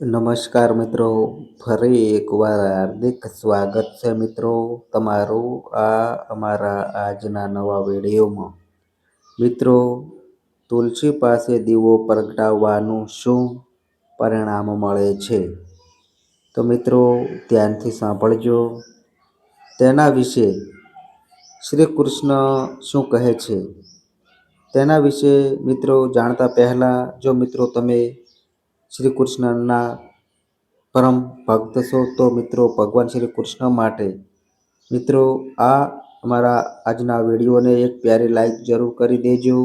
નમસ્કાર મિત્રો, ફરી એકવાર હાર્દિક સ્વાગત છે મિત્રો તમારું આ અમારા આજના નવા વિડીયોમાં. મિત્રો, તુલસી પાસે દીવો પ્રગટાવવાનું શું પરિણામ મળે છે? તો મિત્રો, ધ્યાનથી સાંભળજો. તેના વિશે શ્રી કૃષ્ણ શું કહે છે? તેના વિશે મિત્રો જાણતા પહેલાં જો મિત્રો તમે શ્રી કૃષ્ણના પરમ ભક્ત છો તો મિત્રો ભગવાન શ્રી કૃષ્ણ માટે. મિત્રો, આ અમારા આજના વિડીયોને એક પ્યારી લાઈક જરૂર કરી દેજો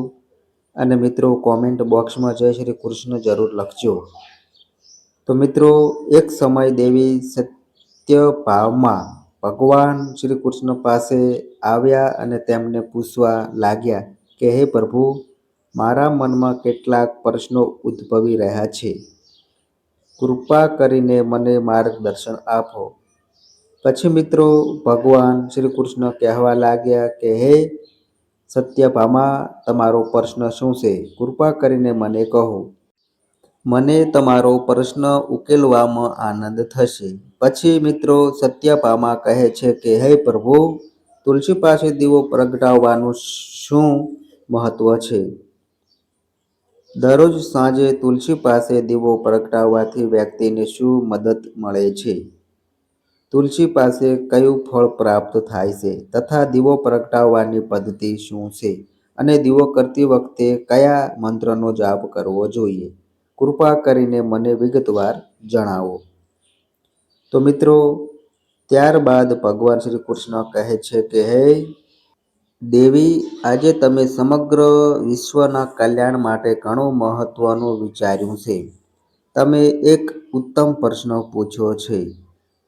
અને મિત્રો કોમેન્ટ બોક્સમાં જય શ્રી કૃષ્ણ જરૂર લખજો. તો મિત્રો, એક સમય દેવી સત્ય ભાવમાં ભગવાન શ્રી કૃષ્ણ પાસે આવ્યા અને તેમને પૂછવા લાગ્યા કે, હે પ્રભુ, મારા મનમાં કેટલાક પ્રશ્નો ઉદ્ભવી રહ્યા છે. કૃપા કરીને મને માર્ગદર્શન આપો. પછી મિત્રો, ભગવાન શ્રી કૃષ્ણ કહેવા લાગ્યા કે, હે સત્યભામા, તમારો પ્રશ્ન શું છે? કૃપા કરીને મને કહો. મને તમારો પ્રશ્ન ઉકેલવામાં આનંદ થશે. પછી મિત્રો, સત્યભામા કહે છે કે, હે પ્રભુ, તુલસી પાસે દીવો પ્રગટાવવાનું શું મહત્વ છે? દરરોજ સાંજે તુલસી પાસે દીવો પ્રગટાવવાથી વ્યક્તિને શું મદદ મળે છે? તુલસી પાસે કયું ફળ પ્રાપ્ત થાય છે? તથા દીવો પ્રગટાવવાની પદ્ધતિ શું છે? અને દીવો કરતી વખતે કયા મંત્રનો જાપ કરવો જોઈએ? કૃપા કરીને મને વિગતવાર જણાવો. તો મિત્રો, ત્યારબાદ ભગવાન શ્રી કૃષ્ણ કહે છે કે, હે દેવી, આજે તમે સમગ્ર વિશ્વના કલ્યાણ માટે ઘણું મહત્વનું વિચાર્યું છે. તમે એક ઉત્તમ પ્રશ્ન પૂછ્યો છે.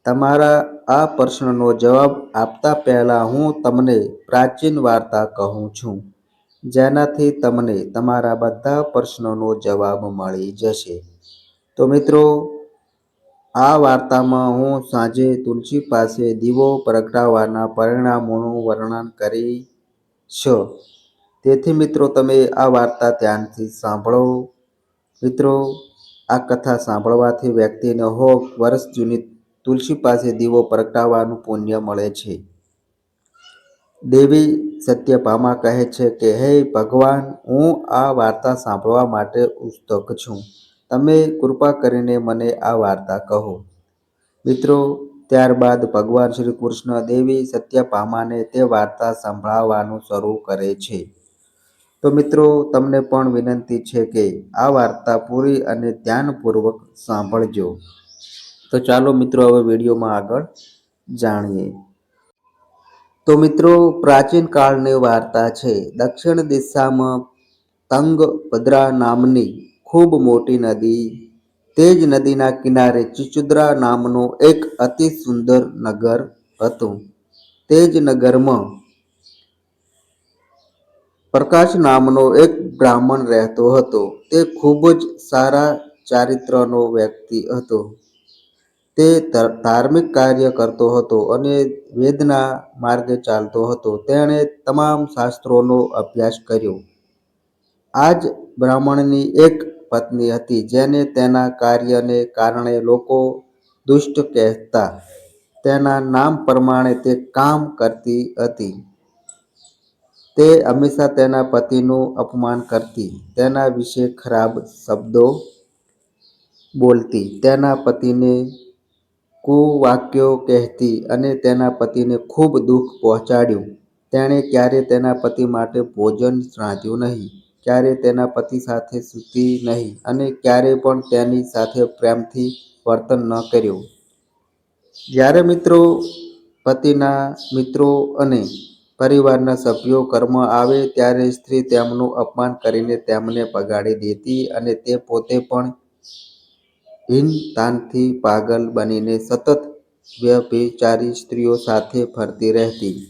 તમારા આ પ્રશ્નનો જવાબ આપતા પહેલાં હું તમને પ્રાચીન વાર્તા કહું છું, જેનાથી તમને તમારા બધા પ્રશ્નોનો જવાબ મળી જશે. તો મિત્રો, આ વાર્તામાં હું સાંજે તુલસી પાસે દીવો પ્રગટાવવાના પરિણામોનું વર્ણન કરીશ તેથી મિત્રો, તમે આ વાર્તા ધ્યાનથી સાંભળો. મિત્રો, આ કથા સાંભળવાથી વ્યક્તિને હો વર્ષ જૂની તુલસી પાસે દીવો પ્રગટાવવાનું પુણ્ય મળે છે. દેવી સત્યભામા કહે છે કે, હે ભગવાન, હું આ વાર્તા સાંભળવા માટે ઉત્સુક છું. તમે કૃપા કરીને મને આ વાર્તા કહો. મિત્રો ત્યારબાદ ભગવાન શ્રી કૃષ્ણ દેવી સત્યભામાને તે વાર્તા સંભળાવવાનું શરૂ કરે છે. તો મિત્રો, તમને પણ વિનંતી છે કે આ વાર્તા પૂરી અને ધ્યાનપૂર્વક સાંભળજો. તો ચાલો મિત્રો, હવે વિડીયોમાં આગળ જાણીએ. તો મિત્રો, પ્રાચીન કાળની વાર્તા છે. દક્ષિણ દિશામાં તંગભદ્રા નામની ખૂબ મોટી નદી, તે જ નદીના કિનારે ચિચુદ્રા નામનો એક અતિ સુંદર નગર હતું. તે જ નગરમાં પ્રકાશ નામનો એક બ્રાહ્મણ રહેતો હતો. તે ખૂબ જ સારા ચારિત્રનો વ્યક્તિ હતો. તે ધાર્મિક કાર્ય કરતો હતો અને વેદના માર્ગે ચાલતો હતો. તેણે તમામ શાસ્ત્રોનો અભ્યાસ કર્યો. આ જ બ્રાહ્મણની એક પત્ની હતી, જેને તેના કાર્યને કારણે લોકો દુષ્ટ કહેતા. તેના નામ પ્રમાણે તે કામ કરતી હતી. તે હંમેશા તેના પતિનું અપમાન કરતી. તેના વિશે ખરાબ શબ્દો બોલતી. તેના પતિને કુવાક્યો કહેતી અને તેના પતિને ખૂબ દુઃખ પહોંચાડ્યું. તેણે ક્યારે તેના પતિ માટે ભોજન રાંધ્યું નહીં, ક્યારે તેના પતિ સાથે સૂતી નહીં અને ક્યારે પણ તેની સાથે પ્રેમથી વર્તન ન કર્યું. જ્યારે મિત્રો, પતિના મિત્રો અને પરિવારના સભ્યો કર્મ આવે ત્યારે સ્ત્રી તેમનું અપમાન કરીને તેમને પગાડી દેતી અને તે પોતે પણ હીનતાનથી પાગલ બનીને સતત વ્યભિચારી સ્ત્રીઓ સાથે ફરતી રહેતી.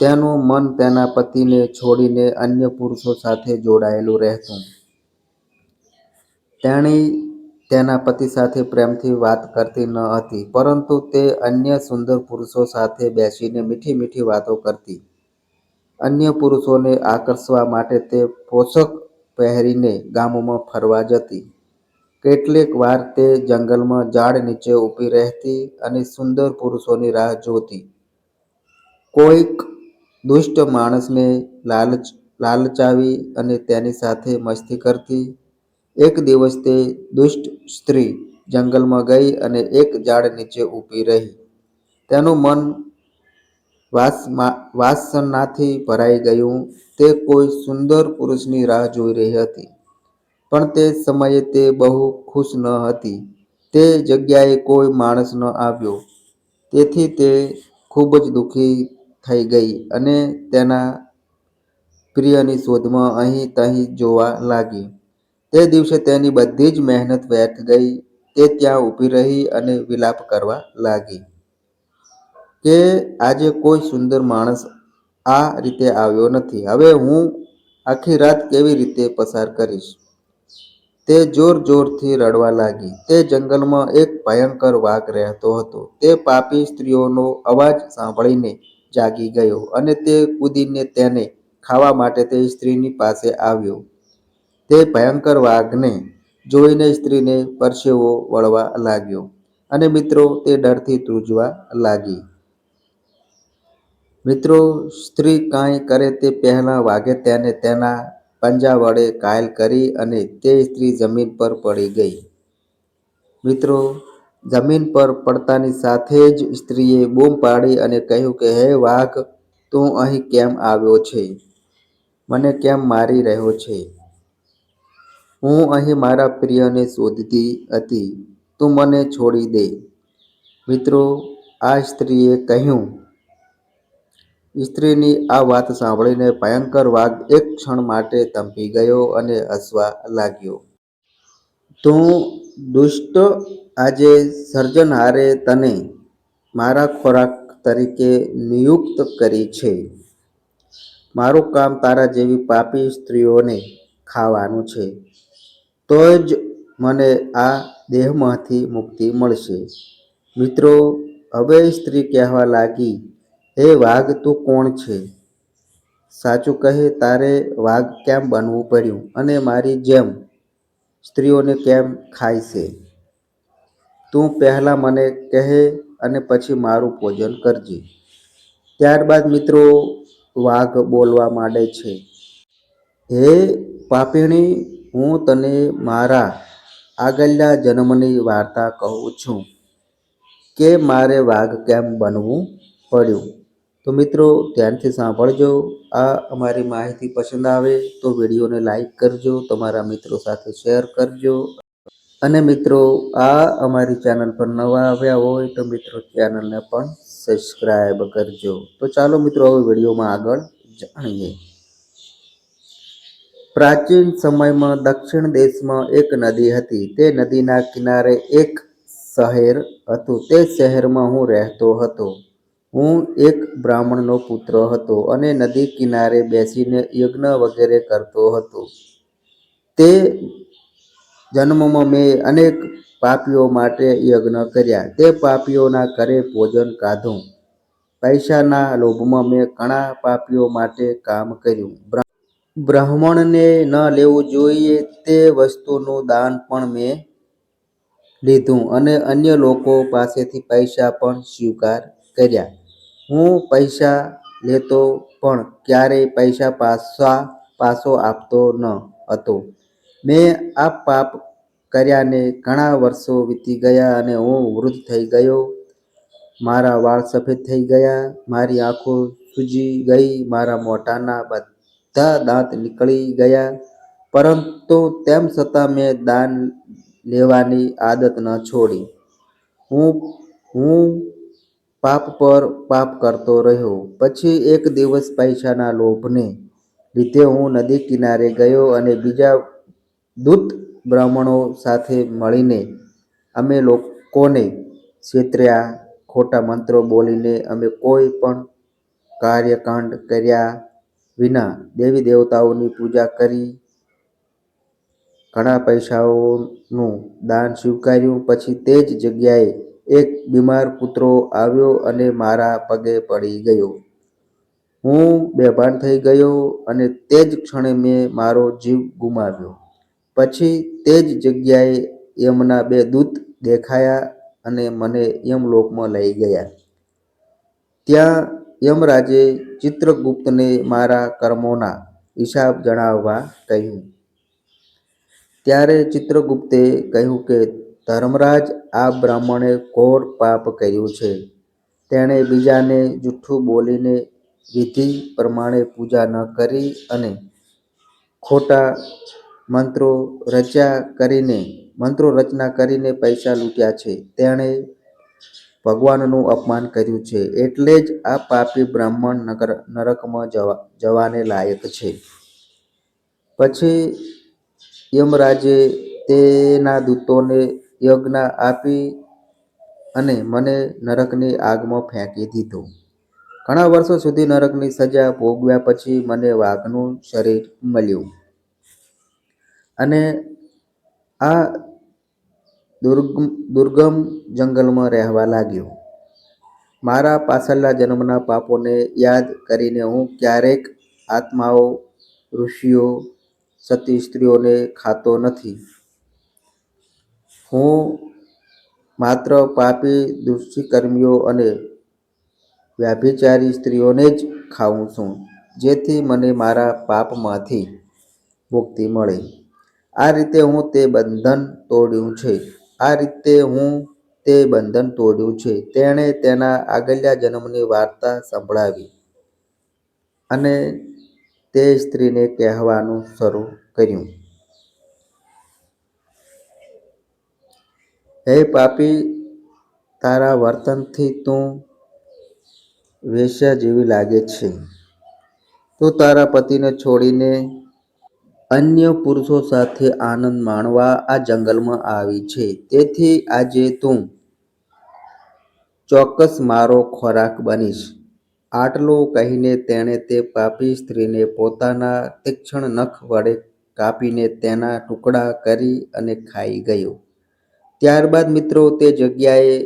તેનું મન તેના પતિને છોડીને અન્ય પુરુષો સાથે જોડાયેલું રહેતું. તેણી તેના પતિ સાથે પ્રેમથી વાત કરતી ન હતી, પરંતુ તે અન્ય સુંદર પુરુષો સાથે બેસીને મીઠી મીઠી વાતો કરતી અન્ય પુરુષોને આકર્ષવા માટે તે પોષક પહેરીને ગામોમાં ફરવા જતી કેટલીક વાર તે જંગલમાં ઝાડ નીચે ઊભી રહેતી અને સુંદર પુરુષોની રાહ જોતી. કોઈક દુષ્ટ માણસને લાલચ, લાલચાવી અને તેની સાથે મસ્તી કરતી. એક દિવસ તે દુષ્ટ સ્ત્રી જંગલમાં ગઈ અને એક ઝાડ નીચે ઊભી રહી. તેનું મન વાસમાં વાસનાથી ભરાઈ ગયું. તે કોઈ સુંદર પુરુષની રાહ જોઈ રહી હતી. પણ તે સમયે તે બહુ ખુશ ન હતી. તે જગ્યાએ કોઈ માણસ ન આવ્યો. તેથી તે ખૂબ જ દુઃખી થઈ ગઈ અને તેના પ્રિયની શોધમાં અહીં તહીં જોવા લાગી. તે દિવસે તેની બધી જ મહેનત વ્યર્થ ગઈ. તે ત્યાં ઊભી રહી અને વિલાપ કરવા લાગી કે આજે કોઈ સુંદર માણસ આ રીતે આવ્યો નથી. હવે હું આખી રાત કેવી રીતે પસાર કરીશ? તે જોર-જોરથી રડવા લાગી. તે જંગલમાં એક ભયંકર વાઘ રહેતો હતો. તે પાપી સ્ત્રીઓનો અવાજ સાંભળીને જાગી ગયો અને તે કૂદીને તેને ખાવા માટે તે સ્ત્રીની પાસે આવ્યો. તે ભયંકર વાઘને જોઈને સ્ત્રીને પરસેવો વળવા લાગ્યો અને મિત્રો તે ડરથી ત્રુજવા લાગી. મિત્રો, સ્ત્રી કાંઈ કરે તે પહેલાં વાઘે તેને તેના પંજા વડે કાયલ કરી અને તે સ્ત્રી જમીન પર પડી ગઈ. મિત્રો, જમીન પર પડતાની સાથે જ સ્ત્રીએ બૂમ પાડી અને કહ્યું કે, હે વાઘ, તું અહીં કેમ આવ્યો છે? મને કેમ મારી રહ્યો છે? હું અહીં મારા પ્રિયને શોધતી હતી. તું મને છોડી દે. મિત્રો, આ સ્ત્રીએ કહ્યું. સ્ત્રીની આ વાત સાંભળીને ભયંકર વાઘ એક ક્ષણ માટે તંપી ગયો અને હસવા લાગ્યો. તું દુષ્ટ આજે સર્જનહારે તને મારા ખોરાક તરીકે નિયુક્ત કરી છે. મારું કામ તારા જેવી પાપી સ્ત્રીઓને ખાવાનું છે. તો જ મને આ દેહમાંથી મુક્તિ મળશે. મિત્રો, હવે સ્ત્રી કહેવા લાગી, હે વાઘ, તું કોણ છે? સાચું કહે, તારે વાઘ કેમ બનવું પડ્યું અને મારી જેમ સ્ત્રીઓને કેમ ખાય છે? તું પહેલાં મને કહે અને પછી મારું ભોજન કરજે. ત્યારબાદ મિત્રો, વાઘ બોલવા માંડે છે. હે પાપીણી હું તને મારા આગલા જન્મની વાર્તા કહું છું કે મારે વાઘ કેમ બનવું પડ્યું. તો મિત્રો, ધ્યાનથી સાંભળજો. આ અમારી માહિતી પસંદ આવે તો વિડીયોને લાઈક કરજો. તમારા મિત્રો સાથે શેર કરજો. અને મિત્રો, આ અમારી ચેનલ પર નવા આવ્યા હોય તો મિત્રો ચેનલને પણ સબસ્ક્રાઈબ કરજો. તો ચાલો મિત્રો, હવે વિડીયોમાં આગળ જાણીએ. પ્રાચીન સમયમાં દક્ષિણ દેશમાં એક નદી હતી. તે નદીના કિનારે એક શહેર હતું. તે શહેરમાં હું રહેતો હતો. હું એક બ્રાહ્મણનો પુત્ર હતો અને નદી કિનારે બેસીને યજ્ઞ વગેરે કરતો હતો. તે જન્મમાં મેં અનેક પાપીઓ માટે યજ્ઞ કર્યા. તે પાપીઓના ઘરે ભોજન કાઢું પૈસાના લોભમાં મેં ઘણા પાપીઓ માટે કામ કર્યું. બ્રાહ્મણને ન લેવું જોઈએ તે વસ્તુનું દાન પણ મેં લીધું અને અન્ય લોકો પાસેથી પૈસા પણ સ્વીકાર કર્યા. હું પૈસા લેતો પણ ક્યારેય પૈસા પાછા, પાછો આપતો ન હતો. મેં આ પાપ કર્યાને ઘણા વર્ષો વીતી ગયા અને હું વૃદ્ધ થઈ ગયો. મારા વાળ સફેદ થઈ ગયા. મારી આંખો સૂજી ગઈ. મારા મોઢાના બધા દાંત નીકળી ગયા. પરંતુ તેમ છતાં મેં દાન લેવાની આદત ન છોડી. હું હું પાપ પર પાપ કરતો રહ્યો. પછી એક દિવસ પૈસાના લોભને લીધે હું નદી કિનારે ગયો અને બીજા દૂત બ્રાહ્મણો સાથે મળીને અમે લોકોને છેતર્યા. ખોટા મંત્રો બોલીને અમે કોઈ પણ કાર્યકાંડ કર્યા વિના દેવી દેવતાઓની પૂજા કરી. ઘણા પૈસાઓનું દાન સ્વીકાર્યું. પછી તે જ જગ્યાએ એક બીમાર કૂતરો આવ્યો અને મારા પગે પડી ગયો. હું બેભાન થઈ ગયો અને તે જ ક્ષણે મેં મારો જીવ ગુમાવ્યો. પછી તે જ જગ્યાએ યમના બે દૂત દેખાયા અને મને યમલોકમાં લઈ ગયા. ત્યાં યમરાજે ચિત્રગુપ્તને મારા કર્મોના હિસાબ જણાવવા કહ્યું. ત્યારે ચિત્રગુપ્તે કહ્યું કે, ધર્મરાજ આ બ્રાહ્મણે ઘોર પાપ કર્યું છે. તેણે બીજાને જૂઠું બોલીને વિધિ પ્રમાણે પૂજા ન કરી અને ખોટા મંત્રો રચ્યા કરીને, મંત્રો રચના કરીને પૈસા લૂંટ્યા છે. તેણે ભગવાનનું અપમાન કર્યું છે. એટલે જ આ પાપી બ્રાહ્મણ નરકમાં જવા, જવાને લાયક છે. પછી યમરાજે તેના દૂતોને યજ્ઞ આપી અને મને નરકની આગમાં ફેંકી દીધો. ઘણા વર્ષો સુધી નરકની સજા ભોગવ્યા પછી મને વાઘનું શરીર મળ્યું અને આ દુર્ગમ જંગલમાં રહેવા લાગ્યો. મારા પાછળના જન્મના પાપોને યાદ કરીને હું ક્યારેક આત્માઓ, ઋષિઓ, સતી સ્ત્રીઓને ખાતો નથી. હું માત્ર પાપી દુષ્કર્મીઓ અને વ્યાભિચારી સ્ત્રીઓને જ ખાઉં છું, જેથી મને મારા પાપમાંથી મુક્તિ મળે. આ રીતે હું તે બંધન તોડ્યું છે. આ રીતે હું તે બંધન તોડ્યું છે. તેણે તેના આગલા જન્મની વાર્તા સંભળાવી અને તે સ્ત્રીને કહેવાનું શરૂ કર્યું. હે પાપી! તારા વર્તનથી તું વેશ્યા જેવી લાગે છે. તું તારા પતિને છોડીને અન્ય પુરુષો સાથે આનંદ માણવા આ જંગલમાં આવી છે. તેથી આજે તું ચોક્કસ મારો ખોરાક બનીશ. આટલું કહીને તેણે તે પાપી સ્ત્રીને પોતાના તીક્ષ્ણ નખ વડે કાપીને તેના ટુકડા કરી અને ખાઈ ગયો. ત્યારબાદ મિત્રો તે જગ્યાએ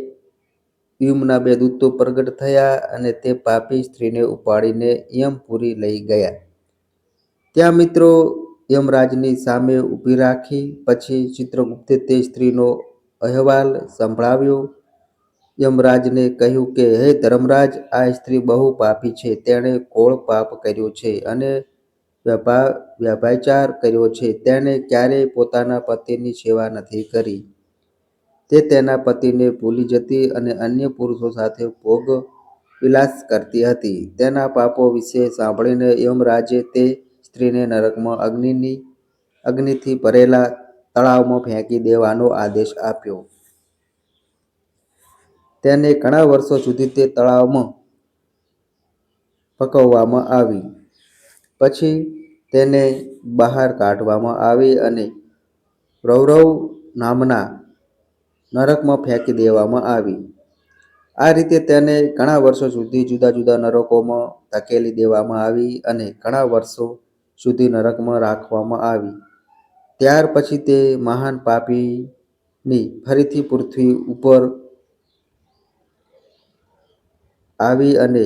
યમના બે દૂતો પ્રગટ થયા અને તે પાપી સ્ત્રીને ઉપાડીને યમપુરી લઈ ગયા. ત્યાં મિત્રો યમરાજની સામે ઊભી રાખી. પછી ચિત્રગુપ્તે તે સ્ત્રીનો અહેવાલ સંભળાવ્યો. યમરાજને કહ્યું કે, હે ધર્મરાજ, આ સ્ત્રી બહુ પાપી છે. તેણે કોળ પાપ કર્યું છે અને વ્યભિચાર કર્યો છે. તેણે ક્યારેય પોતાના પતિની સેવા નથી કરી. તે તેના પતિને ભૂલી જતી અને અન્ય પુરુષો સાથે ભોગ-વિલાસ કરતી હતી. તેના પાપો વિશે સાંભળીને યમરાજે તે સ્ત્રીને નરકમાં અગ્નિથી ભરેલા તળાવમાં ફેંકી દેવાનો આદેશ આપ્યો. તેને ઘણા વર્ષો સુધી તે તળાવમાં પકવવામાં આવી. પછી તેને બહાર કાઢવામાં આવી અને રૌરવ નામના નરકમાં ફેંકી દેવામાં આવી. આ રીતે તેને ઘણા વર્ષો સુધી જુદા જુદા નરકોમાં ધકેલી દેવામાં આવી અને ઘણા વર્ષો સુધી નરકમાં રાખવામાં આવી. ત્યાર પછી તે મહાન પાપીની ફરીથી પૃથ્વી ઉપર આવી અને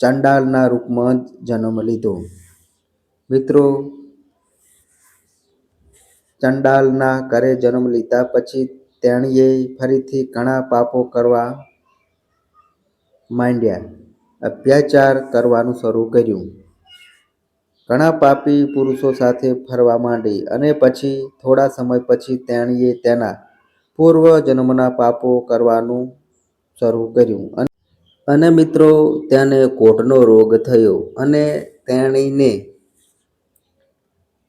ચંડાલના રૂપમાં જન્મ લીધો. મિત્રો ચંડાલના ઘરે જન્મ લીધા પછી તેણીએ ફરીથી ઘણા પાપો કરવા માંડ્યા. અભ્યાચાર કરવાનું શરૂ કર્યું. ઘણા પાપી પુરુષો સાથે ફરવા માંડી અને પછી થોડા સમય પછી તેણીએ તેના પૂર્વ જન્મના પાપો કરવાનું શરૂ કર્યું. અને મિત્રો, તેને કોઢનો રોગ થયો અને તેણીને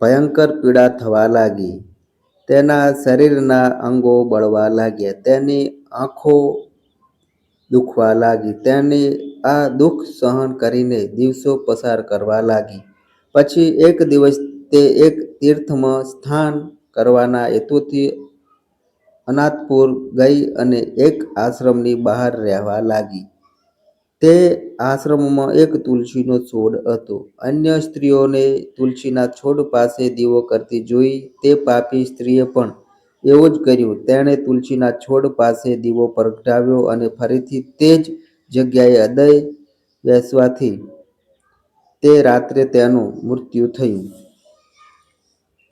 ભયંકર પીડા થવા લાગી. તેના શરીરના અંગો બળવા લાગ્યા. તેની આંખો દુખવા લાગી. તેની આ દુઃખ સહન કરીને દિવસો પસાર કરવા લાગી. પછી એક દિવસ તે એક તીર્થમાં સ્થાન કરવાના હેતુથી અનાથપુર ગઈ અને એક આશ્રમની બહાર રહેવા લાગી. તે આશ્રમમાં એક તુલસીનો છોડ હતો. અન્ય સ્ત્રીઓને તુલસીના છોડ પાસે દીવો કરતી જોઈ તે પાપી સ્ત્રીએ પણ એવું જ કર્યું. તેણે તુલસીના છોડ પાસે દીવો પ્રગટાવ્યો અને ફરીથી તે જ જગ્યાએ હૃદય બેસવાથી તે રાત્રે તેનું મૃત્યુ થયું.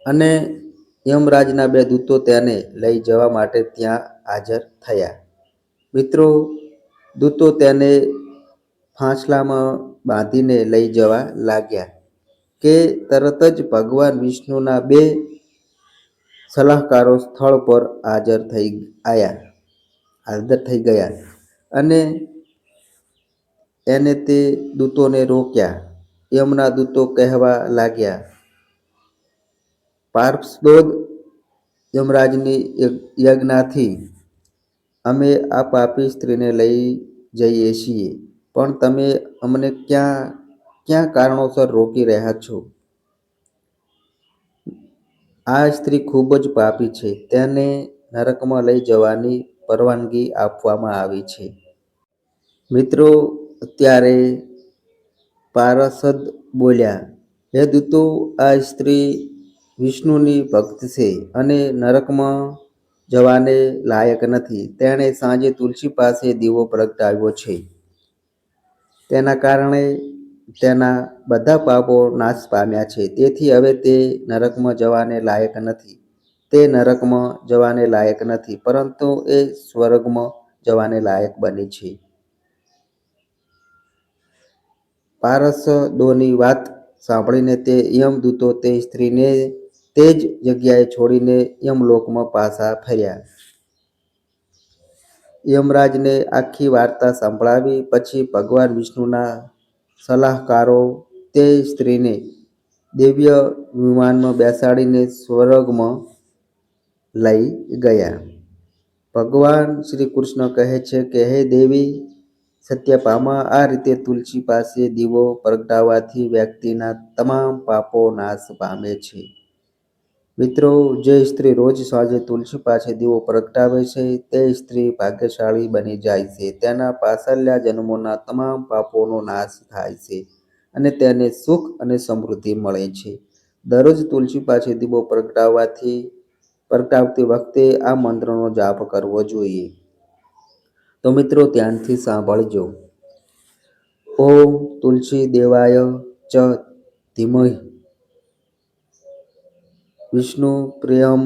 અને યમરાજના બે દૂતો તેને લઈ જવા માટે ત્યાં હાજર થયા મિત્રો, દૂતો તેને ફાંસલામાં બાંધીને લઈ જવા લાગ્યા કે તરત જ ભગવાન વિષ્ણુના બે સલાહકારો સ્થળ પર હાજર થઈ આવ્યા હાજર થઈ ગયા અને એને તે દૂતોને રોક્યા યમના દૂતો કહેવા લાગ્યા પાર્ષદોદ યમરાજની યજ્ઞાથી અમે આ પાપી સ્ત્રીને લઈ જઈએ છીએ, પણ તમે અમને ક્યાં ક્યાં કારણોસર રોકી રહ્યા છો? આ સ્ત્રી ખૂબ જ પાપી છે, તેને નરકમાં લઈ જવાની પરવાનગી આપવામાં આવી છે. મિત્રો ત્યારે પારસદ બોલ્યા, હે દૂતો, આ સ્ત્રી વિષ્ણુની ભક્ત છે અને નરકમાં જવાને લાયક નથી. તેણે સાંજે તુલસી પાસે દીવો પ્રગટાવ્યો છે. તેના કારણે તેના બધા પાપો નાશ પામ્યા છે. તેથી હવે તે નરકમાં જવાને લાયક નથી. તે નરકમાં જવાને લાયક નથી, પરંતુ એ સ્વર્ગમાં જવાને લાયક બની છે. પારસદોની વાત સાંભળીને તે યમદૂતો તે સ્ત્રીને તે જ જગ્યાએ છોડીને યમલોકમાં પાછા ફર્યા. યમરાજને આખી વાર્તા સંભળાવી પછી ભગવાન વિષ્ણુના સલાહકારો તે સ્ત્રીને દિવ્ય વિમાનમાં બેસાડીને સ્વર્ગમાં લઈ ગયા. ભગવાન શ્રી કૃષ્ણ કહે છે કે, હે દેવી સત્યભામા આ રીતે તુલસી પાસે દીવો પ્રગટાવવાથી વ્યક્તિના તમામ પાપો નાશ પામે છે. મિત્રો, જે સ્ત્રી રોજ સાંજે તુલસી પાસે દીવો પ્રગટાવે છે, તે સ્ત્રી ભાગ્યશાળી બની જાય છે. તેના પાછલા જન્મોના તમામ પાપોનો નાશ થાય છે અને તેને સુખ અને સમૃદ્ધિ મળે છે. દરરોજ તુલસી પાસે દીવો પ્રગટાવવાથી, પ્રગટાવતી વખતે આ મંત્રનો જાપ કરવો જોઈએ. તો મિત્રો ધ્યાનથી સાંભળજો. ઓમ તુલસી દેવાય ચ ધીમહી. વિષ્ણુ પ્રિયમ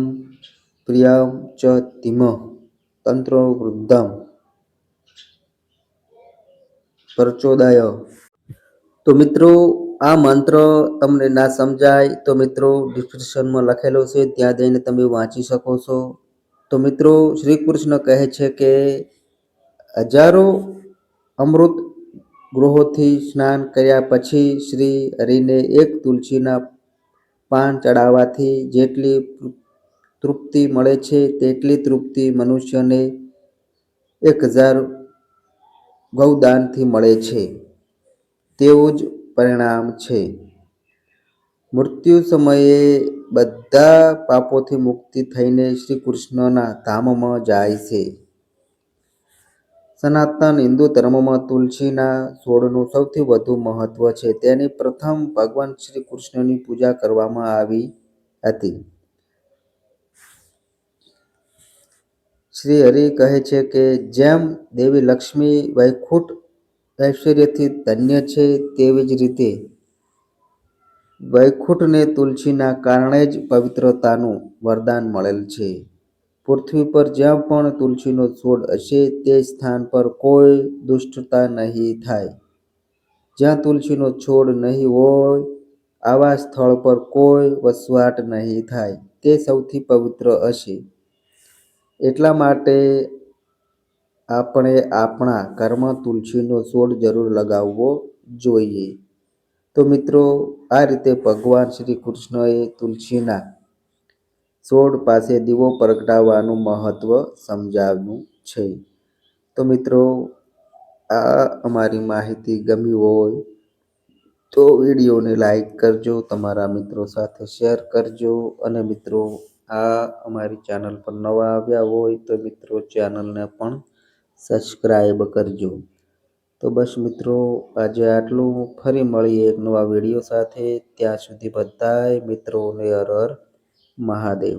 પ્રિયમ ચ ધીમ. તંત્ર વૃદ્ધમ. પ્રચોદય. તો મિત્રો આ મંત્ર તમને ના સમજાય તો મિત્રો ડિસ્ક્રિપ્શનમાં લખેલો છે. ત્યાં જઈને તમે વાંચી શકો છો. તો મિત્રો શ્રી કૃષ્ણ કહે છે કે હજારો અમૃત ગૃહોથી સ્નાન કર્યા પછી શ્રી હરિને એક તુલસીના પાન ચડાવવાથી જેટલી તૃપ્તિ મળે છે, તેટલી તૃપ્તિ મનુષ્યને એક હજાર ગૌદાનથી મળે છે. તેવું જ પરિણામ છે. મૃત્યુ સમયે બધા પાપોથી મુક્તિ થઈને શ્રી કૃષ્ણના ધામમાં જાય છે. સનાતન હિન્દુ ધર્મમાં તુલસીના છોડનું સૌથી વધુ મહત્વ છે. તેની પ્રથમ ભગવાન શ્રી કૃષ્ણની પૂજા કરવામાં આવી હતી. શ્રી હરિ કહે છે કે, જેમ દેવી લક્ષ્મી વૈકુંઠ ઐશ્વર્યથી ધન્ય છે, તેવી જ રીતે વૈકુંઠને તુલસીના કારણે જ પવિત્રતાનું વરદાન મળેલ છે. પૃથ્વી પર જ્યાં પણ તુલસીનો છોડ હશે તે સ્થાન પર કોઈ દુષ્ટતા નહીં થાય. જ્યાં તુલસીનો છોડ નહીં હોય, આવા સ્થળ પર કોઈ વસવાટ નહીં થાય. તે સૌથી પવિત્ર હશે. એટલા માટે આપણે આપણા ઘરમાં તુલસીનો છોડ જરૂર લગાવવો જોઈએ. તો મિત્રો, આ રીતે ભગવાન શ્રી કૃષ્ણએ તુલસીના છોડ પાસે દીવો પ્રગટાવવાનું મહત્વ સમજાવ્યું છે. તો મિત્રો, આ અમારી માહિતી ગમી હોય તો વિડીયોને લાઈક કરજો, તમારા મિત્રો સાથે શેર કરજો અને મિત્રો, આ અમારી ચેનલ પર નવા આવ્યા હોય તો મિત્રો ચેનલને પણ સબસ્ક્રાઈબ કરજો. તો બસ મિત્રો, આજે આટલું. ફરી મળીએ એક નવા વીડિયો સાથે. ત્યાં સુધી બધાય મિત્રોને હર મહાદેવ